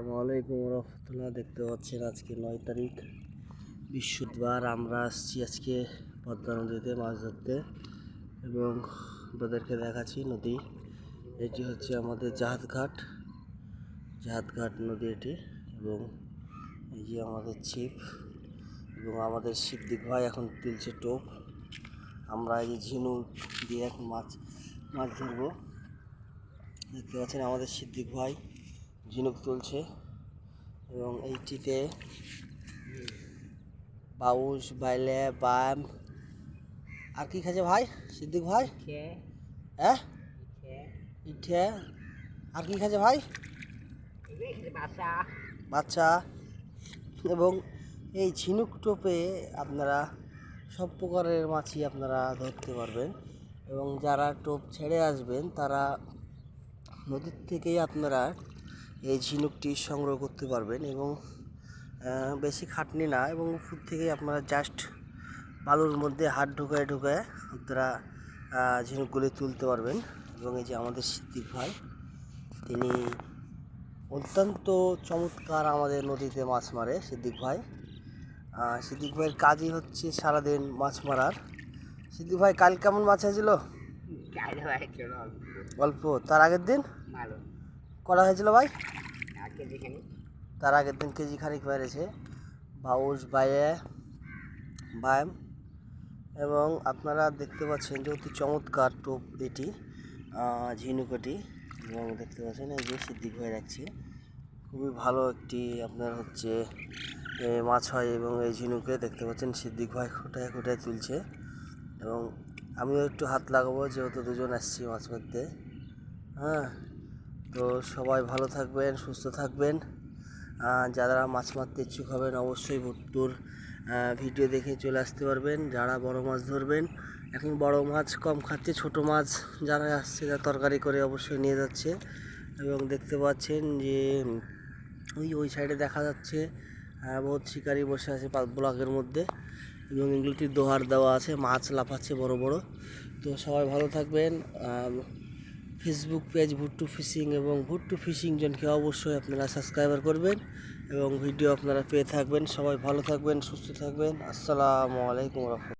আসসালামু আলাইকুম রহমতুল্লাহ, দেখতে পাচ্ছেন আজকে নয় তারিখ, বৃহস্পতিবার। আমরা আসছি আজকে পদ্মা নদীতে, মাছ ধরতে, এবং আপনাদেরকে দেখাচ্ছি নদী। এটি হচ্ছে আমাদের জাহাজঘাট। জাহাজঘাট নদী এটি, এবং এই যে আমাদের ছিপ, এবং আমাদের সিদ্দিক ভাই এখন তুলছে টোপ। আমরা এই যে ঝিনুক দিয়ে এখন মাছ মাছ ধরবো। দেখতে পাচ্ছেন আমাদের সিদ্দিক ভাই। ঝিনুক তুলছে এবং এইটিতে বাউস বাইলে বাম। আর কি খাচ্ছে ভাই? সিদ্দিক ভাই? হ্যাঁ? ইঠে। আর কি খাচ্ছে ভাই? বাচ্চা এবং এই ঝিনুক টোপে আপনারা সব প্রকারের মাছই আপনারা ধরতে পারবেন এবং যারা টোপ ছেড়ে আসবেন তারা নদীর থেকেই আপনারা এই ঝিনুকটি সংগ্রহ করতে পারবেন এবং বেশি খাটনি না এবং উপর থেকেই আপনারা জাস্ট বালুর মধ্যে হাত ঢুকায় ঢুকায় আপনারা ঝিনুকগুলি তুলতে পারবেন এবং এই যে আমাদের সিদ্দিক ভাই তিনি অত্যন্ত চমৎকার আমাদের নদীতে মাছ মারে সিদ্দিক ভাই। সিদ্দিক ভাইয়ের কাজই হচ্ছে সারাদিন মাছ মারার। সিদ্দিক ভাই কাল কেমন মাছ হয়েছিল। অল্প। তার আগের দিন? ভালো। করা হয়েছিল ভাই? তার আগের দিন কেজি খানিক মেরেছে বাউস বাইয়ে বায়াম এবং আপনারা দেখতে পাচ্ছেন যে অতি চমৎকার টোপ এটি ঝিনুকটি। এবং দেখতে পাচ্ছেন এই যে সিদ্দিক হয়ে রাখছে। খুবই ভালো একটি আপনার হচ্ছে মাছ হয় এবং এই ঝিনুকে দেখতে পাচ্ছেন সিদ্দিক ভাই খোটায় খোটায় তুলছে। এবং আমিও একটু হাত লাগাবো যেহেতু দুজন আসছি মাছ মারতে হ্যাঁ তো সবাই ভালো থাকবেন, সুস্থ থাকবেন। যারা মাছ মারতে ইচ্ছুক হবেন, অবশ্যই ভুট্টুর ভিডিও দেখে চলে আসতে পারবেন। যারা বড় মাছ ধরবেন, এখন বড় মাছ, কম খাচ্ছে, ছোট মাছ যারা আসছে তারা তরকারি করে অবশ্যই নিয়ে যাচ্ছে। এবং দেখতে পাচ্ছেন যে, ওই ওই সাইডে দেখা যাচ্ছে বহুত শিকারি বসে আছে ব্লকের মধ্যে। এবং এগুলোটি দোহার দেওয়া আছে, মাছ লাফাচ্ছে বড় বড়। তো সবাই ভালো থাকবেন। ফেসবুক পেজ ভুট্টু ফিশিং এবং ভুট্টু ফিশিং জনকে অবশ্যই আপনারা সাবস্ক্রাইবার করবেন এবং ভিডিও আপনারা পেয়ে থাকবেন। সবাই ভালো থাকবেন, সুস্থ থাকবেন। আসসালামু আলাইকুম